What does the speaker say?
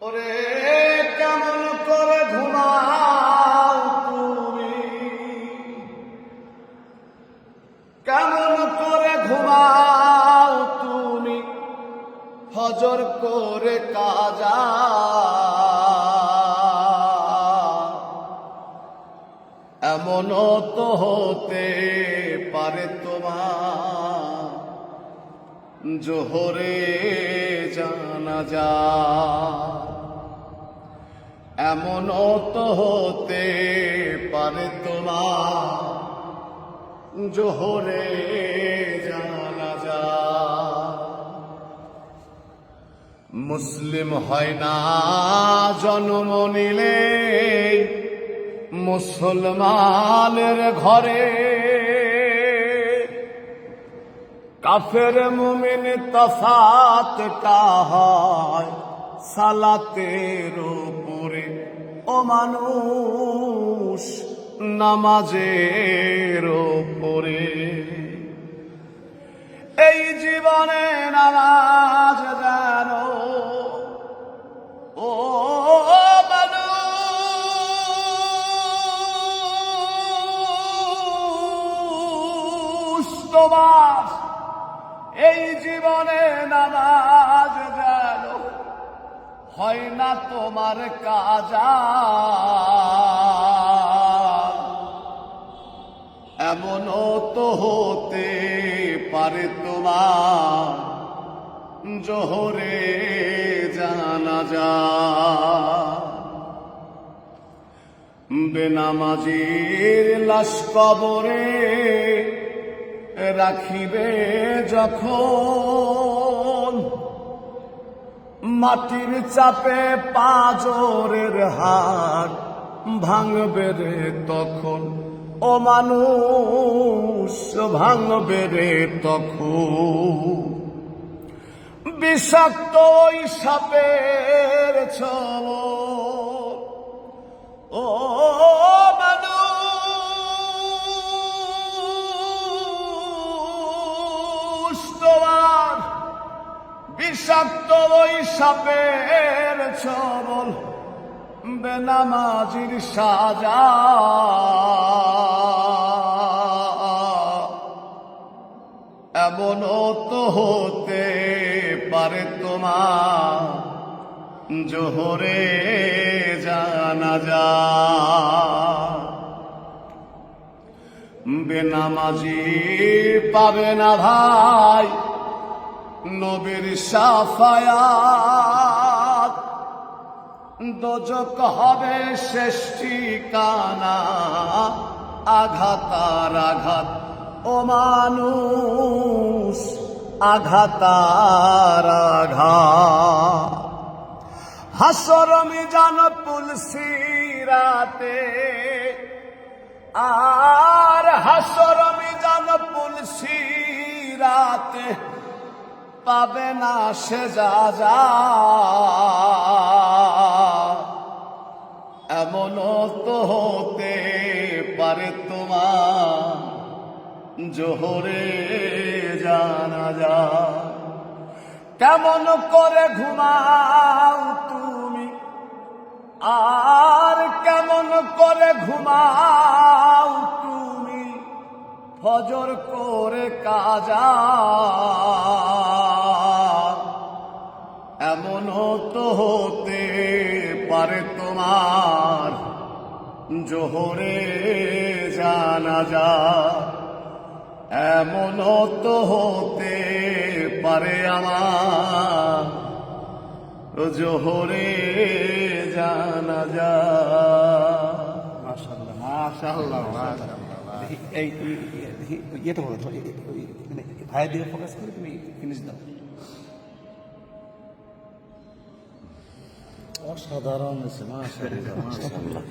ওরে কেমন করে ঘুমাও তুমি? কেমন করে ঘুমাও তুমি? হজর করে কাজা। এমনও তো হতে পারে তোমার জোহরে জানা যা এমনও তো হতে পারে তোমার জোহরে জানা যা। মুসলিম হয় না জন্ম নিলে মুসলমানের ঘরে। কাফের মুমিন তফাতটা হয়? সালাতের উপরে ও মানুষ নামাজের উপরে। হয় না তোমার কাজা। এমনও তো হতে পারে তোমার জোহরে জানা যা বেনামাজির লাশ কবরে রাখিবে যখন মাটির চাপে পাঁচরের হাট ভাঙবে রে তখন। ও মানুষ, ভাঙবে রে তখন। বিষাক্ত ওই সাপের ছল বিষাক্ত ওই সাপের ছবল, বেনামাজির সাজা। এমন তো হতে পারে তোমার জোহরে জানা যা বেনামাজি পাবে না ভাই নবীর সাফায়াত। দোজক হবে শেষ ঠিকানা। আঘাতার আঘাত। ও মানুষ আঘাতার আঘাত। হাসর মিজান পুলসিরাতে আর হাসর মিজান পুলসিরাতে পাবে না সে যা যা। এমনও তো হতে পারে তোমার জোহরে জানা যা। কেমন করে ঘুমাও তুমি? আর কেমন করে ঘুমাও তুমি? ফজর করে কাজা। এমনও তো হতে পারে তোমার জোহরে জানা যা। এমনও তো হতে পারে আমার জোহরে জানা যা। মাশাআল্লাহ মাশাআল্লাহ এই ওই মানে ভাইয়ের দিকে ফোকাস করে তুমি ফিনিশ দাও। وش هذا رامز؟ ما شاء الله